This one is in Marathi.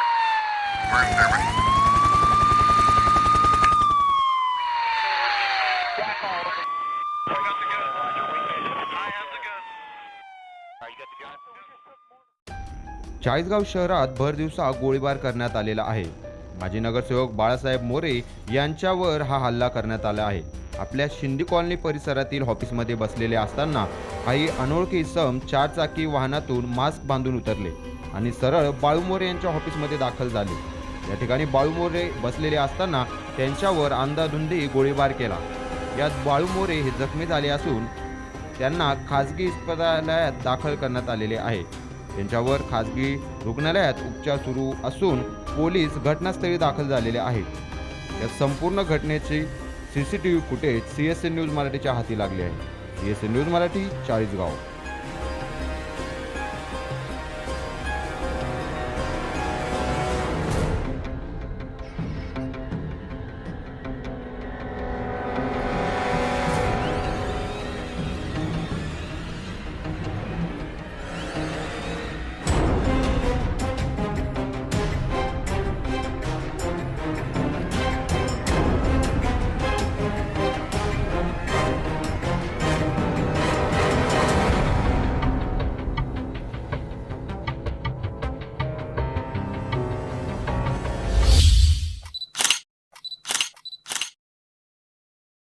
We're in Germany. चाळीसगाव शहरात भर दिवसा गोळीबार करण्यात आलेला आहे माजी नगरसेवक बाळासाहेब मोरे यांच्यावर हा हल्ला करण्यात आला आहे आपल्या शिंदे कॉलनी परिसरातील ऑफिसमध्ये बसलेले असताना काही अनोळखी सम चारचाकी वाहनातून मास्क बांधून उतरले आणि सरळ बाळूमोरे यांच्या ऑफिसमध्ये दाखल झाले. या ठिकाणी बाळूमोरे बसलेले असताना त्यांच्यावर अंधाधुंदी गोळीबार केला. यात बाळूमोरे हे जखमी झाले असून त्यांना खाजगी इस्पतालयात दाखल करण्यात आलेले आहे. त्यांच्यावर खाजगी रुग्णालयात उपचार सुरू असून पोलीस घटनास्थळी दाखल झालेले आहेत. या संपूर्ण घटनेची C C T V footage C S N news मराठीच्या हाती लागले आहे. C S N news Marathi Chalisgaon.